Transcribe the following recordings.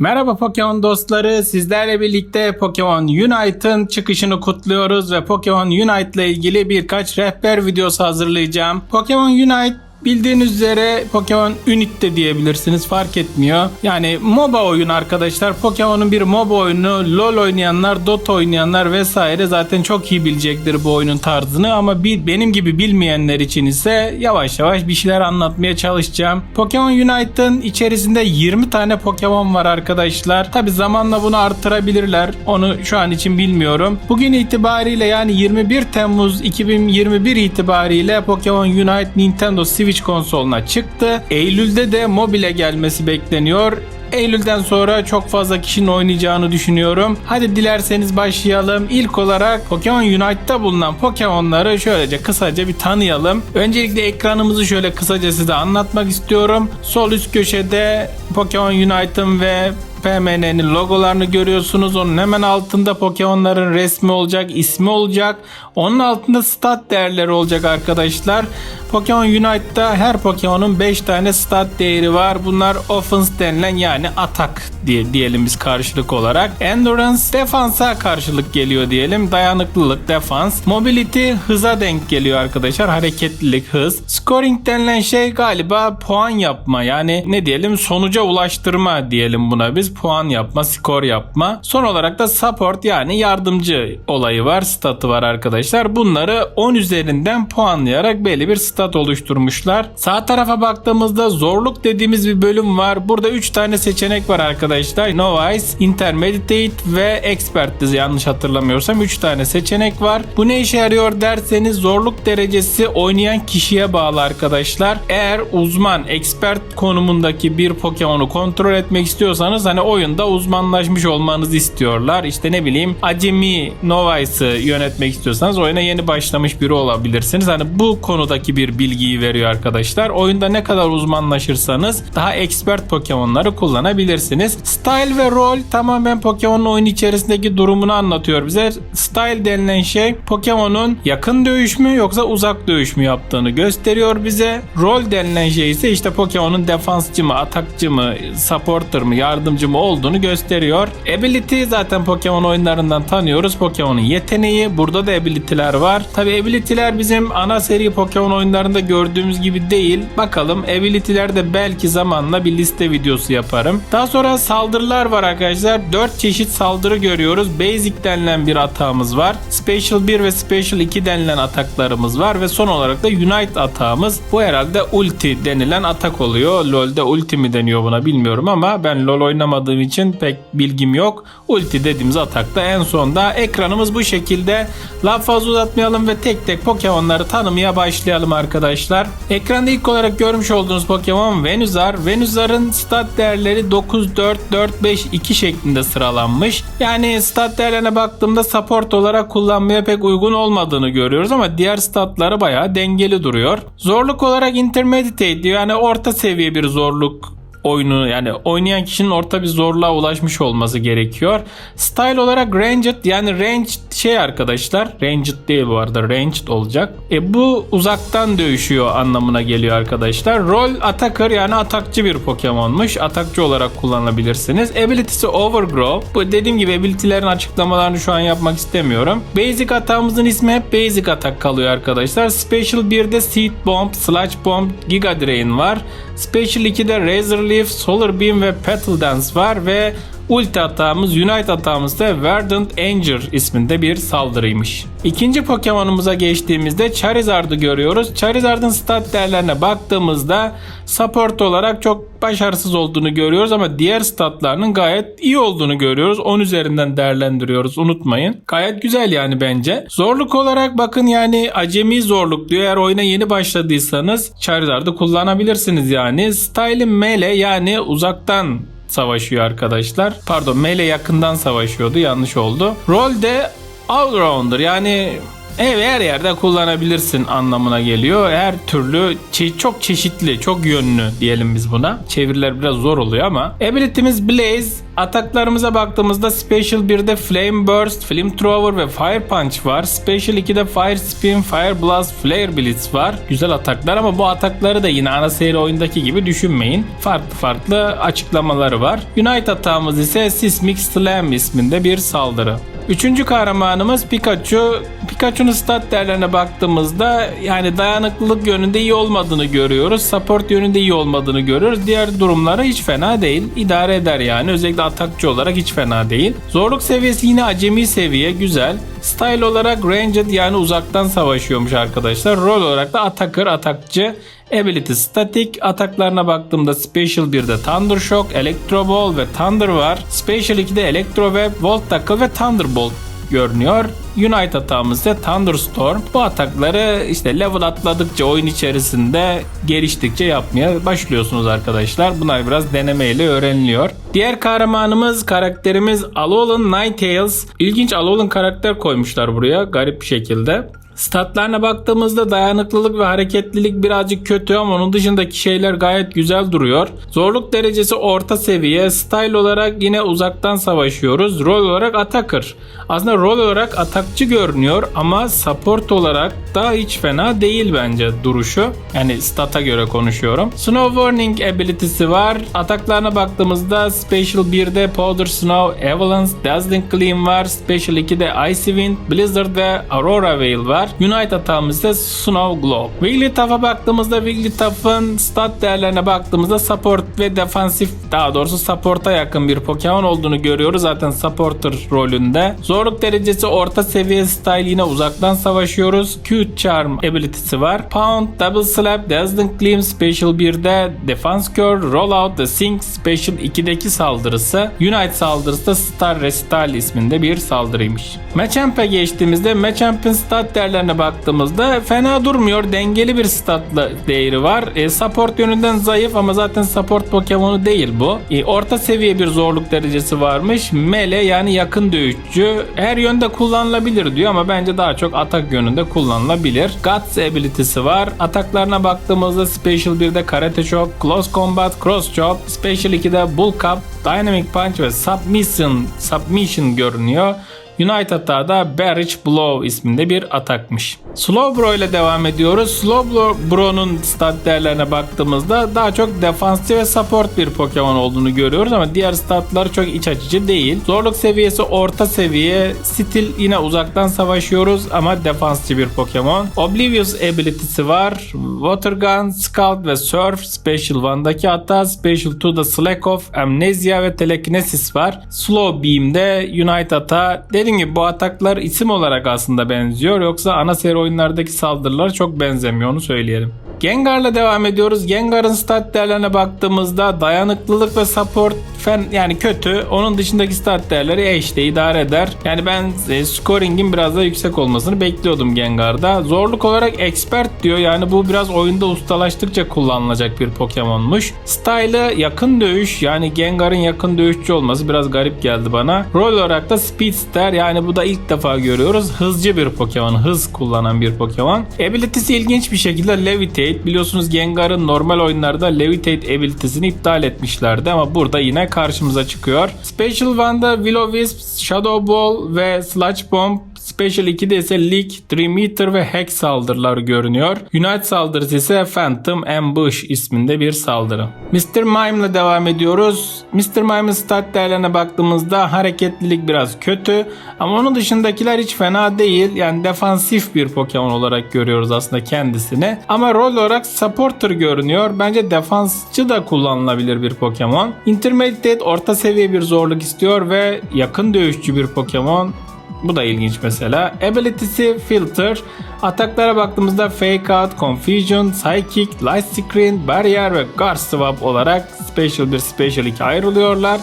Merhaba Pokemon dostları. Sizlerle birlikte Pokemon Unite'ın çıkışını kutluyoruz ve Pokemon Unite ile ilgili birkaç rehber videosu hazırlayacağım. Pokemon Unite Bildiğiniz üzere Pokemon Unite de diyebilirsiniz fark etmiyor. Yani MOBA oyunu arkadaşlar. Pokemon'un bir MOBA oyunu. LoL oynayanlar, Dota oynayanlar vesaire zaten çok iyi bilecektir bu oyunun tarzını ama bir, benim gibi bilmeyenler için ise yavaş yavaş bir şeyler anlatmaya çalışacağım. Pokemon Unite'ın içerisinde 20 tane Pokemon var arkadaşlar. Tabi zamanla bunu artırabilirler. Onu şu an için bilmiyorum. Bugün itibariyle yani 21 Temmuz 2021 itibariyle Pokemon Unite Nintendo Switch konsoluna çıktı. Eylül'de de mobile gelmesi bekleniyor. Eylül'den sonra çok fazla kişinin oynayacağını düşünüyorum. Hadi dilerseniz başlayalım. İlk olarak Pokemon Unite'da bulunan Pokemon'ları şöylece kısaca bir tanıyalım. Öncelikle ekranımızı şöyle kısaca size anlatmak istiyorum. Sol üst köşede Pokemon Unite'ın ve PMN'nin logolarını görüyorsunuz. Onun hemen altında Pokemon'ların resmi olacak, ismi olacak. Onun altında stat değerleri olacak arkadaşlar. Pokemon Unite'da her Pokemon'un 5 tane stat değeri var. Bunlar offense denilen yani atak diye diyelim biz karşılık olarak. Endurance defansa karşılık geliyor diyelim. Dayanıklılık defans. Mobility hıza denk geliyor arkadaşlar. Hareketlilik hız. Scoring denilen şey galiba puan yapma. Yani ne diyelim sonuca ulaştırma diyelim buna biz. Puan yapma, skor yapma. Son olarak da support yani yardımcı olayı var. Statı var arkadaşlar. Bunları 10 üzerinden puanlayarak belli bir stat oluşturmuşlar. Sağ tarafa baktığımızda zorluk dediğimiz bir bölüm var. Burada 3 tane seçenek var arkadaşlar. Novice, Intermediate ve Expert yanlış hatırlamıyorsam 3 tane seçenek var. Bu ne işe yarıyor derseniz zorluk derecesi oynayan kişiye bağlı arkadaşlar. Eğer uzman, expert konumundaki bir Pokemon'u kontrol etmek istiyorsanız hani oyunda uzmanlaşmış olmanızı istiyorlar. İşte ne bileyim acemi Novice'ı yönetmek istiyorsanız oyuna yeni başlamış biri olabilirsiniz. Hani bu konudaki bir bilgiyi veriyor arkadaşlar. Oyunda ne kadar uzmanlaşırsanız daha expert Pokemon'ları kullanabilirsiniz. Style ve rol tamamen Pokemon'un oyun içerisindeki durumunu anlatıyor bize. Style denilen şey Pokemon'un yakın dövüş mü yoksa uzak dövüş mü yaptığını gösteriyor bize. Rol denilen şey ise işte Pokemon'un defansçı mı, atakçı mı, supporter mı, yardımcı mı olduğunu gösteriyor. Ability zaten Pokemon oyunlarından tanıyoruz. Pokemon'un yeteneği. Burada da ability'ler var. Tabi ability'ler bizim ana seri Pokemon oyunlarında gördüğümüz gibi değil. Bakalım ability'ler de belki zamanla bir liste videosu yaparım. Daha sonra saldırılar var arkadaşlar. 4 çeşit saldırı görüyoruz. Basic denilen bir atağımız var. Special 1 ve Special 2 denilen ataklarımız var ve son olarak da Unite atağımız. Bu herhalde ulti denilen atak oluyor. LoL'de ulti mi deniyor buna bilmiyorum ama ben LoL oynamadığım için pek bilgim yok. Ulti dediğimiz atakta en sonda ekranımız bu şekilde. Laf fazla uzatmayalım ve tek tek Pokemon'ları tanımaya başlayalım arkadaşlar. Ekranda ilk olarak görmüş olduğunuz Pokemon Venuzar. Venuzar'ın stat değerleri 9, 4, 4, 5, 2 şeklinde sıralanmış. Yani stat değerlerine baktığımda support olarak kullanmaya pek uygun olmadığını görüyoruz ama diğer statları bayağı dengeli duruyor. Zorluk olarak intermediate diyor. Yani orta seviye bir zorluk oyunu yani oynayan kişinin orta bir zorluğa ulaşmış olması gerekiyor. Style olarak ranged yani ranged şey arkadaşlar. Ranged değil bu arada ranged olacak. E bu uzaktan dövüşüyor anlamına geliyor arkadaşlar. Rol attacker yani atakçı bir Pokemon'muş. Atakçı olarak kullanabilirsiniz. Ability'si overgrow. Bu dediğim gibi ability'lerin açıklamalarını şu an yapmak istemiyorum. Basic atağımızın ismi hep basic atak kalıyor arkadaşlar. Special 1'de Seed Bomb, Sludge Bomb, Giga Drain var. Special 2'de Razor Leaf, Solar Beam ve Petal Dance var ve ulti atağımız Unite atağımız da Verdant Anger isminde bir saldırıymış. İkinci Pokemon'umuza geçtiğimizde Charizard'ı görüyoruz. Charizard'ın stat değerlerine baktığımızda support olarak çok başarısız olduğunu görüyoruz ama diğer statlarının gayet iyi olduğunu görüyoruz. 10 üzerinden değerlendiriyoruz unutmayın. Gayet güzel yani bence. Zorluk olarak bakın yani acemi zorluk diyor. Eğer oyuna yeni başladıysanız Charizard'ı kullanabilirsiniz yani. Style melee yani uzaktan savaşıyor arkadaşlar. Pardon melee yakından savaşıyordu yanlış oldu. Rol de Allrounder yani Evet her yerde kullanabilirsin anlamına geliyor. Her türlü çok çeşitli, çok yönlü diyelim biz buna. Çeviriler biraz zor oluyor ama. Ability'miz Blaze. Ataklarımıza baktığımızda Special 1'de Flame Burst, Flamethrower ve Fire Punch var. Special 2'de Fire Spin, Fire Blast, Flare Blitz var. Güzel ataklar ama bu atakları da yine ana seri oyundaki gibi düşünmeyin. Farklı farklı açıklamaları var. Unite atağımız ise Seismic Slam isminde bir saldırı. Üçüncü kahramanımız Pikachu. Pikachu'nun stat değerlerine baktığımızda yani dayanıklılık yönünde iyi olmadığını görüyoruz. Support yönünde iyi olmadığını görüyoruz. Diğer durumları hiç fena değil. İdare eder yani. Özellikle atakçı olarak hiç fena değil. Zorluk seviyesi yine acemi seviye. Güzel. Style olarak ranged yani uzaktan savaşıyormuş arkadaşlar. Rol olarak da attacker, atakçı. Ability static. Ataklarına baktığımda Special 1'de Thunder Shock, Electro Ball ve Thunder var. Special 2'de Electro Web, Volt Tackle ve Thunderbolt görünüyor. Unite atağımız ise Thunderstorm. Bu atakları işte level atladıkça oyun içerisinde geliştikçe yapmaya başlıyorsunuz arkadaşlar. Bunlar biraz denemeyle öğreniliyor. Diğer kahramanımız karakterimiz Alolan Ninetales. İlginç Alolan karakter koymuşlar buraya garip bir şekilde. Statlarına baktığımızda dayanıklılık ve hareketlilik birazcık kötü ama onun dışındaki şeyler gayet güzel duruyor. Zorluk derecesi orta seviye. Style olarak yine uzaktan savaşıyoruz. Rol olarak attacker. Aslında rol olarak atakçı görünüyor ama support olarak da hiç fena değil bence duruşu. Yani stata göre konuşuyorum. Snow Warning ability'si var. Ataklarına baktığımızda Special 1'de Powder Snow, Avalanche, Dazzling Gleam var. Special 2'de Icy Wind, Blizzard ve Aurora Veil var. Unite ise Snow Globe. Wigglytuff'a baktığımızda Wigglytuff'ın stat değerlerine baktığımızda support ve defansif daha doğrusu support'a yakın bir Pokemon olduğunu görüyoruz. Zaten supporter rolünde. Zorluk derecesi orta seviye style yine uzaktan savaşıyoruz. Cute Charm ability'si var. Pound, Double Slap, Dazzling Gleam Special 1'de Defense Cure, Rollout, The Sink Special 2'deki saldırısı. Unite saldırısı da Star Recital isminde bir saldırıymış. Machamp'e geçtiğimizde Machamp'in stat değerlerine baktığımızda fena durmuyor. Dengeli bir statla değeri var. E, support yönünden zayıf ama zaten support Pokemon'u değil bu. E, orta seviye bir zorluk derecesi varmış. Mele yani yakın dövüşçü. Her yönde kullanılabilir diyor ama bence daha çok atak yönünde kullanılabilir. Guts ability'si var. Ataklarına baktığımızda Special 1'de Karate Chop, Close Combat, Cross Chop, Special 2'de Bull Cup, Dynamic Punch ve Submission, Submission görünüyor. Unite atağı da Barrage Blow isminde bir atakmış. Slowbro ile devam ediyoruz. Slowbro'nun stat değerlerine baktığımızda daha çok defansif ve support bir Pokemon olduğunu görüyoruz ama diğer statları çok iç açıcı değil. Zorluk seviyesi orta seviye. Stil yine uzaktan savaşıyoruz ama defansçı bir Pokemon. Oblivious ability'si var. Water Gun, Scald ve Surf Special 1'daki hatta Special 2'da Slack Off, Amnesia ve Telekinesis var. Slow Beam'de Unite ata. Dediğim gibi bu ataklar isim olarak aslında benziyor. Yoksa ana seri oyunlardaki saldırılar çok benzemiyor onu söyleyelim. Gengar'la devam ediyoruz. Gengar'ın stat değerlerine baktığımızda dayanıklılık ve support fen yani kötü. Onun dışındaki stat değerleri eşte idare eder. Yani ben e, scoring'in biraz daha yüksek olmasını bekliyordum Gengar'da. Zorluk olarak expert diyor. Yani bu biraz oyunda ustalaştıkça kullanılacak bir Pokemon'muş. Style'ı yakın dövüş yani Gengar'ın yakın dövüşçü olması biraz garip geldi bana. Rol olarak da Speedster yani bu da ilk defa görüyoruz. Hızcı bir Pokemon. Hız kullanan bir Pokemon. Ability'si ilginç bir şekilde Levitate. Biliyorsunuz Gengar'ın normal oyunlarda Levitate ability'sini iptal etmişlerdi ama burada yine karşımıza çıkıyor. Special One'da Will-O-Wisp, Shadow Ball ve Sludge Bomb Special 2'de ise Leak, Dream Eater ve Hack saldırıları görünüyor. Unite saldırısı ise Phantom Ambush isminde bir saldırı. Mr. Mime ile devam ediyoruz. Mr. Mime'ın stat değerlerine baktığımızda hareketlilik biraz kötü ama onun dışındakiler hiç fena değil. Yani defansif bir Pokemon olarak görüyoruz aslında kendisini. Ama rol olarak supporter görünüyor. Bence defansçı da kullanılabilir bir Pokemon. Intermediate orta seviye bir zorluk istiyor ve yakın dövüşçü bir Pokemon. Bu da ilginç mesela. Ability'si Filter. Ataklara baktığımızda Fake Out, Confusion, Psychic, Light Screen, Barrier ve Guard Swap olarak Special 1, Special 2 ayrılıyorlar.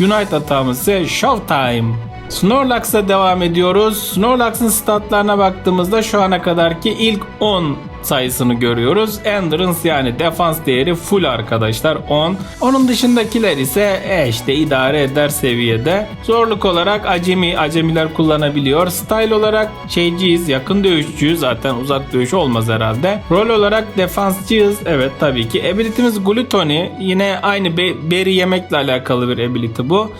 Unite atağımız ise Showtime. Snorlax'a devam ediyoruz. Snorlax'ın statlarına baktığımızda şu ana kadarki ilk 10 sayısını görüyoruz. Endurance yani defans değeri full arkadaşlar 10. Onun dışındakiler ise e işte idare eder seviyede. Zorluk olarak acemi, acemiler kullanabiliyor. Style olarak şeyciyiz, yakın dövüşçüyüz. Zaten uzak dövüş olmaz herhalde. Rol olarak defansçıyız. Evet tabii ki. Ability'miz Gluttony. Yine aynı be- berry yemekle alakalı bir ability bu.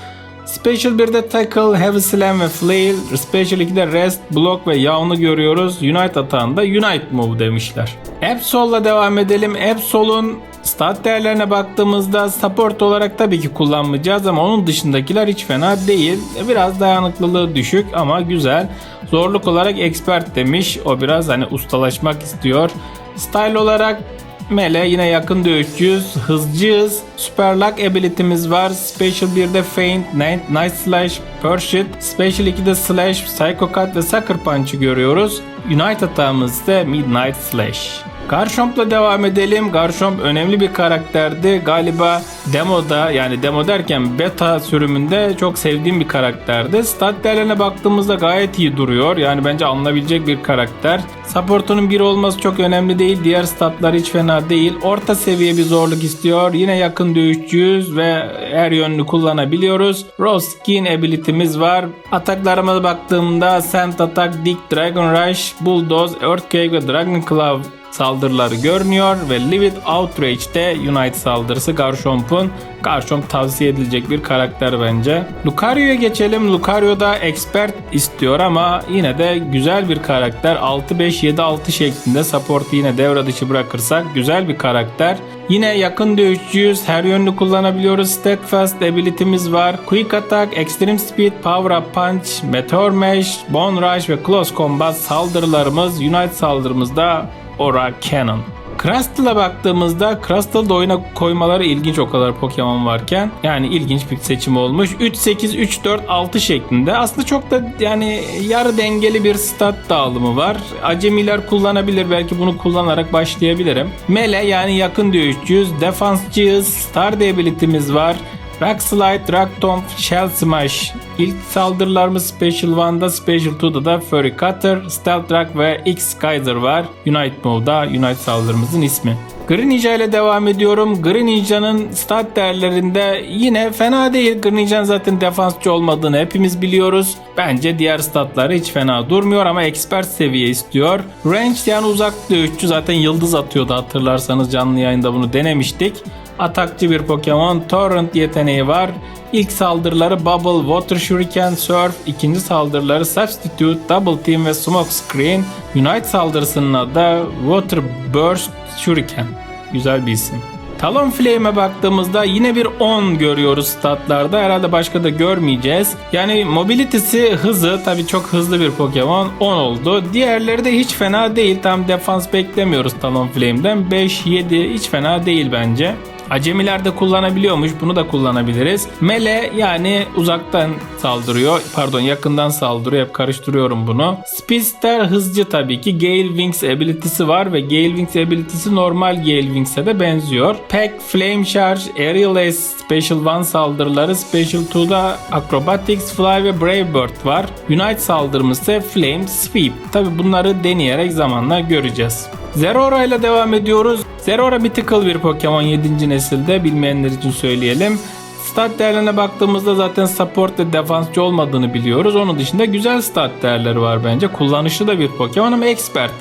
Special 1'de Tackle, Heavy Slam ve Flail. Special 2'de Rest, Block ve Yawn'u görüyoruz. Unite atağında Unite Move demişler. Absol'la devam edelim. Absol'un stat değerlerine baktığımızda support olarak tabii ki kullanmayacağız ama onun dışındakiler hiç fena değil. Biraz dayanıklılığı düşük ama güzel. Zorluk olarak expert demiş. O biraz hani ustalaşmak istiyor. Style olarak Mele yine yakın dövüşçüyüz, hızcıyız, Super Luck ability'miz var. Special 1'de Feint, Night, Night Slash, Pursuit, Special 2'de Slash, Psycho Cut ve Sucker Punch'ı görüyoruz. Unite atağımız da Midnight Slash. Garchomp'la devam edelim. Garchomp önemli bir karakterdi. Galiba demoda yani demo derken beta sürümünde çok sevdiğim bir karakterdi. Stat değerlerine baktığımızda gayet iyi duruyor. Yani bence alınabilecek bir karakter. Supportunun bir olması çok önemli değil. Diğer statlar hiç fena değil. Orta seviye bir zorluk istiyor. Yine yakın dövüşçüyüz ve her yönlü kullanabiliyoruz. Rose Skin ability'miz var. Ataklarıma baktığımda Sand Attack, Dick, Dragon Rush, Bulldoze, Earthquake ve Dragon Claw saldırıları görünüyor ve Live It Outrage'de Unite saldırısı Garchomp'un Garchomp tavsiye edilecek bir karakter bence. Lucario'ya geçelim. Lucario da expert istiyor ama yine de güzel bir karakter. 6-5-7-6 şeklinde support'u yine devre dışı bırakırsak güzel bir karakter. Yine yakın dövüşçüyüz. Her yönlü kullanabiliyoruz. Steadfast ability'miz var. Quick Attack, Extreme Speed, Power Up Punch, Meteor Mash, Bone Rush ve Close Combat saldırılarımız Unite saldırımızda Aura Cannon. Crystal'a baktığımızda Crystal'da oyuna koymaları ilginç o kadar Pokemon varken. Yani ilginç bir seçim olmuş. 3 8 3 4 6 şeklinde. Aslında çok da yani yarı dengeli bir stat dağılımı var. Acemiler kullanabilir. Belki bunu kullanarak başlayabilirim. Mele yani yakın dövüşçüyüz. Defansçıyız. Star ability'miz var. Rock Slide, Rock Tomb, Shell Smash. İlk saldırılarımız Special 1'da, Special 2'da da Furry Cutter, Stealth Rock ve X Kaiser var. Unite Move'da Unite saldırımızın ismi. Greninja ile devam ediyorum. Greninja'nın stat değerlerinde yine fena değil. Greninja zaten defansçı olmadığını hepimiz biliyoruz. Bence diğer statları hiç fena durmuyor ama expert seviye istiyor. Range yani uzak dövüşçü zaten yıldız atıyordu hatırlarsanız canlı yayında bunu denemiştik. Atakçı bir Pokemon. Torrent yeteneği var. İlk saldırıları Bubble, Water Shuriken, Surf. ikinci saldırıları Substitute, Double Team ve Smoke Screen. Unite saldırısının adı da Water Burst Shuriken. Güzel bir isim. Talonflame'e baktığımızda yine bir 10 görüyoruz statlarda. Herhalde başka da görmeyeceğiz. Yani mobility'si hızı tabii çok hızlı bir Pokemon 10 oldu. Diğerleri de hiç fena değil. Tam defans beklemiyoruz Talonflame'den. 5 7 hiç fena değil bence. Acemiler de kullanabiliyormuş. Bunu da kullanabiliriz. Mele yani uzaktan saldırıyor. Pardon yakından saldırıyor. Hep karıştırıyorum bunu. Speedster hızcı tabii ki. Gale Wings ability'si var ve Gale Wings ability'si normal Gale Wings'e de benziyor. Pack, Flame Charge, Aerial Ace, Special 1 saldırıları, Special 2'da Acrobatics, Fly ve Brave Bird var. Unite saldırımız ise Flame Sweep. Tabii bunları deneyerek zamanla göreceğiz. Zeraora ile devam ediyoruz. Zeraora mythical bir Pokemon 7. nesilde bilmeyenler için söyleyelim. Stat değerlerine baktığımızda zaten support ve defansçı olmadığını biliyoruz. Onun dışında güzel stat değerleri var bence. Kullanışlı da bir Pokemon ama expert.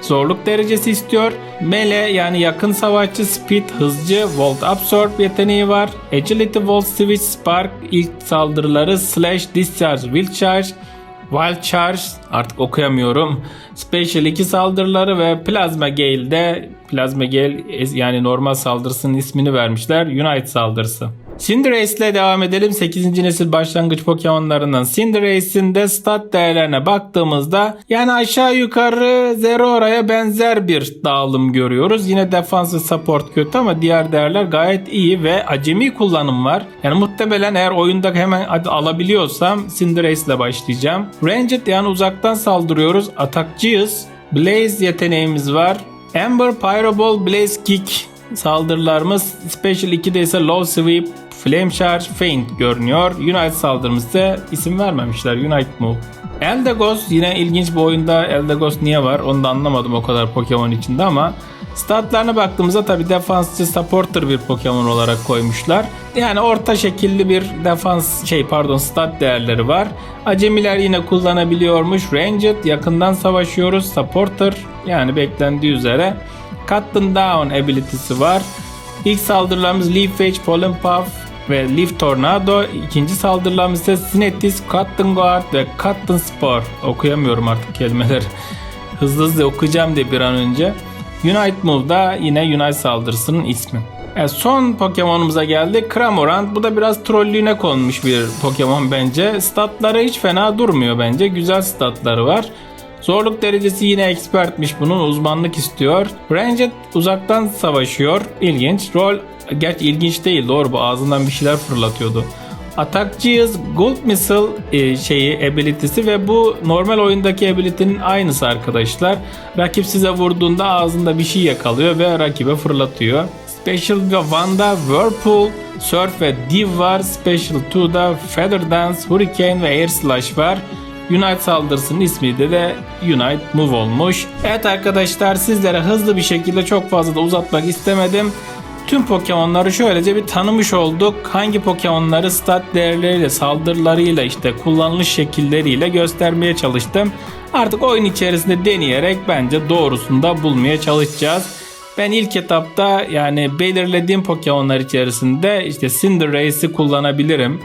Zorluk derecesi istiyor. Mele yani yakın savaşçı, speed, hızcı, volt absorb yeteneği var. Agility, volt switch, spark, ilk saldırıları, slash, discharge, will charge, Wild Charge artık okuyamıyorum. Special 2 saldırıları ve Plasma Gale'de Plasma Gale yani normal saldırısının ismini vermişler. Unite saldırısı. Cinderace ile devam edelim. 8. nesil başlangıç Pokemon'larından Cinderace'in de stat değerlerine baktığımızda yani aşağı yukarı Zeraora'ya benzer bir dağılım görüyoruz. Yine defans ve support kötü ama diğer değerler gayet iyi ve acemi kullanım var. Yani muhtemelen eğer oyunda hemen alabiliyorsam Cinderace ile başlayacağım. Ranged yani uzaktan saldırıyoruz. Atakçıyız. Blaze yeteneğimiz var. Ember, Pyroball, Blaze Kick saldırılarımız Special 2'de ise Low Sweep, Flame Charge, Feint görünüyor. Unite saldırımız ise isim vermemişler. Unite Move. Eldegoss yine ilginç bir oyunda Eldegoss niye var onu da anlamadım o kadar Pokemon içinde ama statlarına baktığımızda tabi defansçı supporter bir Pokemon olarak koymuşlar. Yani orta şekilli bir defans şey pardon stat değerleri var. Acemiler yine kullanabiliyormuş. Ranged yakından savaşıyoruz. Supporter yani beklendiği üzere. Cut down ability'si var. İlk saldırılarımız Leaf Edge, Pollen Puff ve Leaf Tornado. İkinci saldırılarımız ise Sinetis, Cotton Guard ve Cotton Spore. Okuyamıyorum artık kelimeleri. hızlı hızlı okuyacağım diye bir an önce. Unite Move'da yine Unite saldırısının ismi. Evet, son Pokemon'umuza geldik. Cramorant. Bu da biraz trollüğüne konmuş bir Pokemon bence. Statları hiç fena durmuyor bence. Güzel statları var. Zorluk derecesi yine expertmiş bunun uzmanlık istiyor. Ranged uzaktan savaşıyor. İlginç. Rol gerçi ilginç değil doğru bu ağzından bir şeyler fırlatıyordu. Atakçıyız. Gold Missile e, şeyi ability'si ve bu normal oyundaki ability'nin aynısı arkadaşlar. Rakip size vurduğunda ağzında bir şey yakalıyor ve rakibe fırlatıyor. Special ve Wanda, Whirlpool, Surf ve Div var. Special 2'da Feather Dance, Hurricane ve Air Slash var. Unite saldırısının ismi de de Unite Move olmuş. Evet arkadaşlar sizlere hızlı bir şekilde çok fazla da uzatmak istemedim. Tüm Pokemon'ları şöylece bir tanımış olduk. Hangi Pokemon'ları stat değerleriyle, saldırılarıyla, işte kullanılış şekilleriyle göstermeye çalıştım. Artık oyun içerisinde deneyerek bence doğrusunu da bulmaya çalışacağız. Ben ilk etapta yani belirlediğim Pokemon'lar içerisinde işte Cinderace'i kullanabilirim.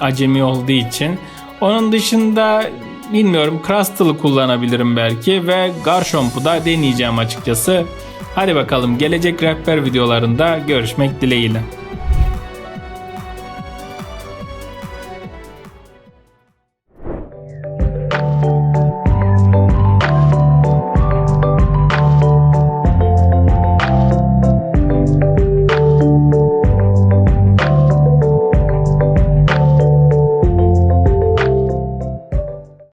Acemi olduğu için. Onun dışında bilmiyorum Crustal'ı kullanabilirim belki ve Garchomp'u da deneyeceğim açıkçası. Hadi bakalım gelecek rehber videolarında görüşmek dileğiyle.